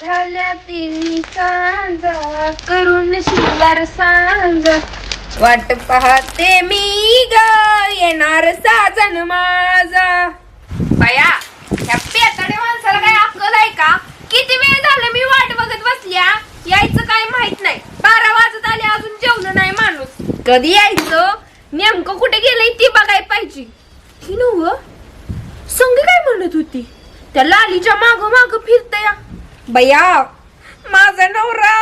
झाल्या तिन्ही सांजा करून शिंगार सांज. वाट पाहते मी ग येणार साजन माझा. बया ह्या पेताडे माणसाला काय अक्कल आहे का? किती वेळ झालं मी वाट बघत बसल्या? यायचं काय माहीत नाही. बारा वाजत आले अजून जेवलं नाही माणूस. कधी यायचं? नेमकं कुठे गेलंय ती बघाय पाहिजे. ही नव? संगी काय म्हणत होती? त्या लालीच्या माग माग फिरतया. बया माझा नवरा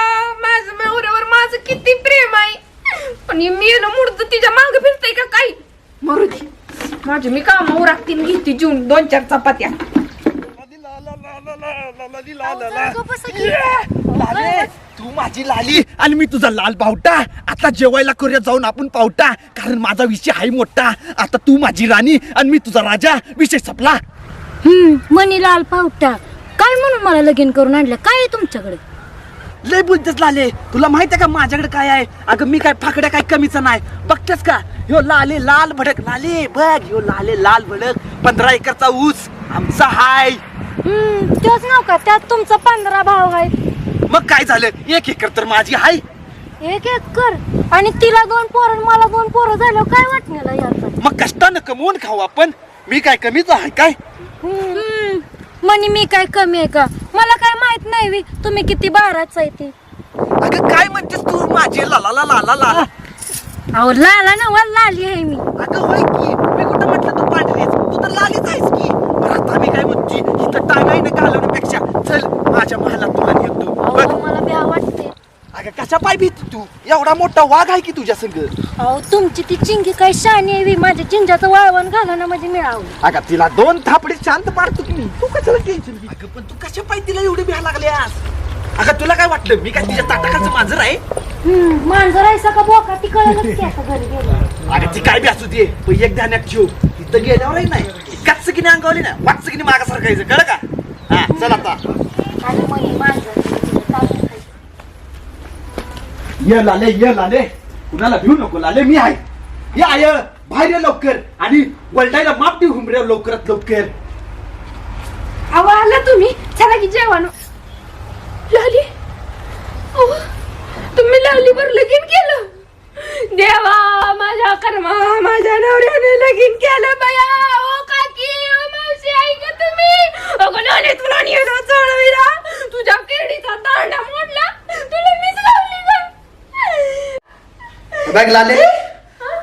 माझ्या नवऱ्यावर माझं किती प्रेम आहे? आणि मी ना मुडत तिच्या माग फिरतय का काय मरू दे माझे मी काम उरागतीन घेते जून दोन चार चपात्या. लाले तू माझी लाली आणि मी तुझा लाल पावटा. आता जेवायला करूया जाऊन आपण पावटा. कारण माझा विषय आहे मोठा. आता तू माझी राणी आणि मी तुझा राजा. विषय संपला. हम्म मनी लाल पावटा. काय म्हणून मला लगीन करून आणलं? काय आहे तुमच्याकडे? लय बोलतेस लाले. तुला माहीत आहे का माझ्याकडे काय आहे? अगं मी काय फाकड्या काय कमीच नाही. बघतेस का? ह्यो लाले लाल भडक. लाले बघ ह्यो लाले लाल भडक. पंधरा एकरचा ऊस. आमचा हाय. हम्म तेच नाव का? त्यात तुमचा पंधरा भाव आहे. मग काय झालं? एक एकर तर माझी हाय. एक एक कर आणि तिला दोन पोरं मला दोन पोरं झालं काय वाटण्याला याचं मग कष्टानं कमवून खाऊ आपण. मी काय कमीच आहे काय? हम्म. मनी मी काय कमी आहे का? मला काय माहीत नाही वी. तुम्ही किती बाराच आहे ते. अगं काय म्हणतेस तू? माझे लाला लाला लाला लाला. अहो लाला ना वा लाली आहे मी. अगं होय की. मी कुठं म्हटलं तू पांढरीच? तू तर लालीच आहेस की. आता मी काय म्हणते इथं टांगाई न घालवण्यापेक्षा. चल माझ्या महालात तुला नेतो बघ अहो मला भ्या वाटते अगं कशा पाय भीत तू. एवढा मोठा वाघ आहे की तुझ्या संग? अहो तुमची ती चिंगी काय शानी आहे माझ्या चिंजाचं वाळवण घाला ना म्हणजे मिळावं. अगं तिला दोन थापडे शांत पाडतो की मी. तू कशाला टेन्शन घे अगं पण तू कशा पाय तिला एवढी भ्या लागल्यास? अगं तुला काय वाटलं? मी काय तिच्या ताटाखाचं मांजर आहे? हम्म मांजर आहे का बोका ती कळलंच की आता घरी गेलं. अगं ती काय बी असू दे पण एक ध्यानात ठेव. तिथं गेल्यावरही नाही कच्च किने अंगावली ना वाटच किने मागा सरकायचं कळ का? हा चल आता. आणि मग मांजर चालतं खायचं. ये लाले ये लाले. कुणाला भिऊ नको लाले मी आहे. ये आय बाहेर ये लवकर आणि वलटायला माप देऊ हुंबऱ्या लवकरात लवकर. अहो आला तुम्ही. चला की जेवण लाली. अहो, तुम्ही लालीवर लगीन केलं. देवा माझ्या कर्मा माझ्या नवऱ्याने लगीन केलं बया. ओ काकी ओ मावशी ऐका तुम्ही. अगं लाली तुला नेलं चळविला तुझ्या केडीचा दांडा मोडला. तुला मी बघ लाले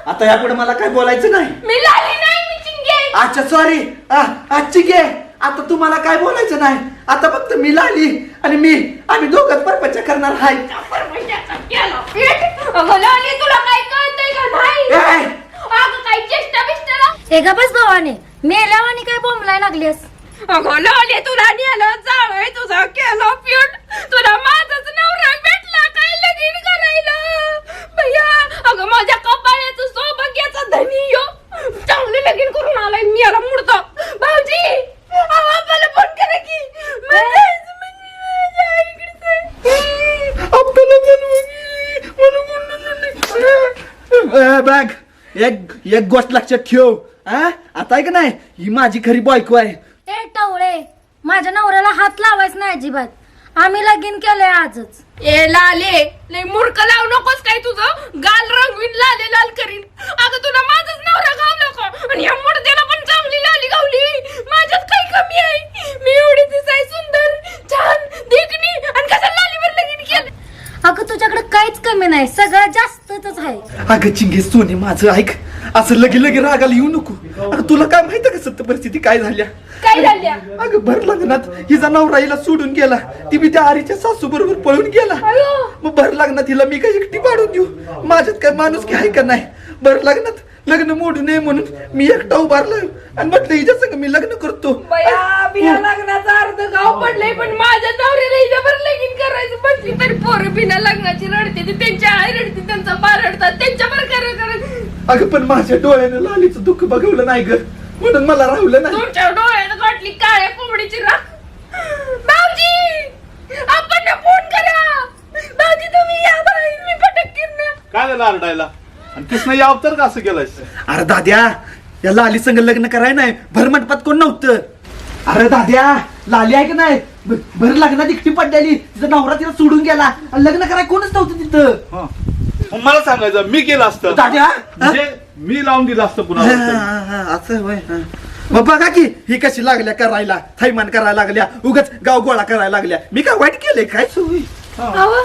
आता यापुढे मला काय बोलायचं नाही. मी लाली नाही मी चिंगे. अच्छा सॉरी आजची घे आता तुम्हाला काय बोलायचं नाही. आता फक्त मी लाली आणि मी आम्ही दोघं परपंच करणार हाय परपंचाचा केला पेट अगं लाली तुला काय कळतंय का नाही? ए, अगं काय चेष्टा बिष्टा ए ग बस भावाने. मेल्यावानी काय बोंबलाय लागलीस? अगं लाले तुला नेलं जावय तुझा केलं पिऊन तुला माझाच नवरा भेटला काय लगीन करायला भैया अगं माझ्या कपाळ्याचं सौभाग्याचा धनी यो चांगलं लगीन करून आलाय मी याला मुडतो भाऊजी अहो, मला फोन करा की मला जायचं म्हणजे माझ्या आईकडे आपल्याला बनवा की, मला बोलणं झालं. ए, बघ एक एक गोष्ट लक्षात ठेव. हा आता आहे का नाही ही माझी खरी बायको आहे. ए टवळे माझ्या नवऱ्याला हात लावायच नाही अजिबात. आम्ही लगीन केलंय आजच. ए लाले लय मूर्ख लावू नकोस काय तुझं गाल रंगवीन लाले लाल करीन अगं तुला माझाच नवरा गावला का आणि या मुडद्याला पण चांगली लाली गावली माझ्यात काही कमी आहे मी एवढी दिसाय सुंदर छान देखणी आणि कसं लालीवर लगीन केलं अगं तुझ्याकडे काहीच कमी नाही सगळं जास्तच आहे. अगं चिंगे सोने माझं ऐक. असं लगे लगे रागाला येऊ नको. अगं तुला काय माहिती का सत्य परिस्थिती काय झाल्या? काय झाल्या? अगं भर लग्नात हिचा नवरा हिला सोडून गेला. ती बी त्या आरीच्या सासू बरोबर पळून गेला. अयो! मग भर लग्नात हिला मी काय एकटी पाडून देऊ? माझ्यात काय माणूस की आहे का नाही? भर लग्नात लग्न मोडू नये म्हणून मी एकटा उभारलोय. आणि म्हटलं हिच्या संग मी लग्न करतो. बया बिना लग्नाचा अर्ध गाव पडलंय पण माझ्या नवऱ्याला हिच्यावर लगीन करायचं म्हटली तरी पोरं बिना लग्नाची रडते ती त्यांच्या आई रडते त्यांचा बा रडतात त्यांच्यावर खरं करत अगं पण माझ्या डोळ्यानं लालीचं दुःख बघवलं नाही ग. म्हणून मला राहुलं नाही. तुमच्या डोळ्यात गाठली काळ्या कोंबडीची राख. भाऊजी आपण फोन करा. भाऊजी तुम्ही या बाई मी पटक किरण काय झालं आरडायला? आणि कृष्ण याव तर का असं केलंयस? अरे दाद्या या लाली संग लग्न कराय नाही भरमंडपात कोण नव्हतं? अरे दाद्या लाली आहे का नाही? बरं लग्नात एकटी पडलेली तिचा नवरा तिला सोडून गेला. आणि लग्न करायला कोणच नव्हतं तिथं? हं. मग मला सांगायचं मी केलं असतं. दाद्या हा? म्हणजे मी लावून दिलं असतं हा, पुन्हा हा, हा, असं होय हा. मग बघा की ही कशी लागल्या करायला थैमान करायला लागल्या उगाच गाव गोळा करायला लागल्या. मी काय वाईट केलंय काय? सोयी अहो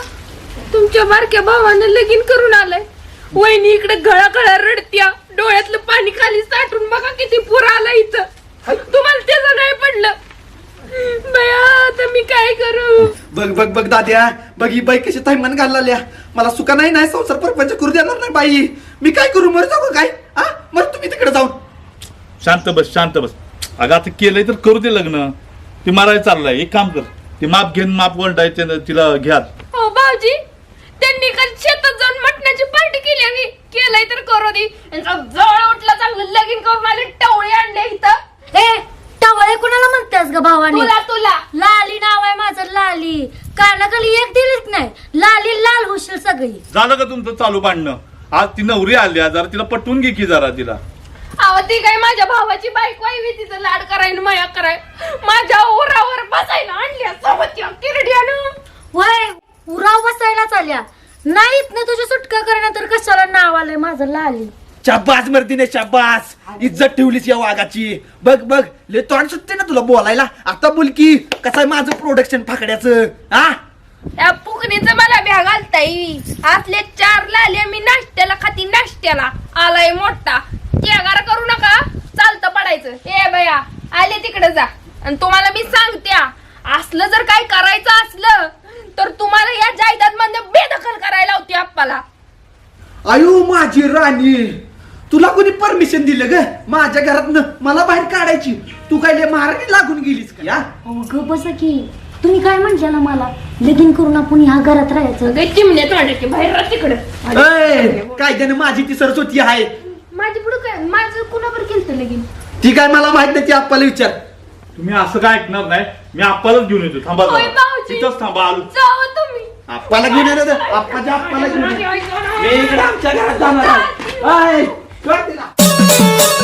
तुमच्या बारक्या भावानं लगीन करून आलाय. वहिनी इकडे गळा गळा रडत्या. डोळ्यातलं पाणी खाली साठून बघा किती पूर आला इथं. तुम्हाला त्याचं नाही पडलं. बया आता मी काय करू? बघ बघ बघ दाद्या. बघ ही बाई कशी थैमान घालल्या मला सुका नाही नाही संसार परपंच करू देणार नाही बाई. मी काय करू मर जाऊ का काय? हा मग तुम्ही तिकडे जाऊन. शांत बस शांत बस. अगं आता केलंय तर करू दे लग्न. ती मारायला चाललाय. एक काम कर. ती माप घेऊन माप वळटायचे तिला घ्या हो भाऊजी. त्यांनी काल शेतात जाऊन मटणाची पार्टी केली आणि केलंय तर करू दे. यांचा जळ उठला चांगलं लगीन करून आले टवळे आणले इथं. ए टवळे कुणाला म्हणतेस ग भावानी? तुला तुला. लाली नाव आहे माझं लाली. कानाखाली एक दिलीच नाही. लाली लाल होशील सगळी. झालं का तुमचं चालू भांडणं? आज ती नवरी आली आज जरा तिला पटवून घे की जरा तिला. अहो ती काय माझ्या भावाची बायको आहे मी तिचं लाड करायला माया कराय. माझ्या ओरावर बसायला आणल्या सोबत किरड्यानं वय बसायला चालल्या नाहीत ना तुझी सुटका करण्या तर कशाला नाव आलंय माझं लाली? शाबास मर्दीने शाबास. इज्जत ठेवलीस या वाघाची. बघ बघ ले तोंड सुटते ना तुला बोलायला. आता बोल की कसं आहे माझं प्रोडक्शन फाकड्याचं? हा? त्या पुकणीचं मला भ्या घालता येईल आतले चार लाले मी नाश्त्याला खाती नाश्त्याला. आलाय मोठा. केगार करू नका. चालतं पडायचं. ए बया आले तिकडे जा. आणि तुम्हाला मी सांगत्या असलं जर काय करायचं असलं तर तुम्हाला जायदादमध्ये बेदखल करायला होती आप्पाला. आयु माझी राणी. तुला कोणी परमिशन दिलं ग? माझ्या घरात मला बाहेर काढायची. तू काय लय महाराणी लागून गेलीस का? या? अहो ग बसा की. तुम्ही काय म्हणलं ना मला लगीन करून आपण ह्या घरात राहायचं. गे चिमणे तोंडाचे बाहेर राहा तिकडं. ऐ, कायद्याने माझी ती सरस्वती आहे? माझी पुढं काय? माझं कुणावर केलं लगीन? ती काय मला माहीत नाही ती आप्पाला विचार. तुम्ही असं काय ऐकणार नाही? मी आप्पालाच घेऊन येतो. थांबा होय, जरा. भाऊजी. तिथंच थांबा आलो. आप्पाला घेऊन येणार आप्पाच्या आप्पाला घेऊन ये. मी इकडे आमच्या घरात जाणार आहे. ऐ, सोड तिला.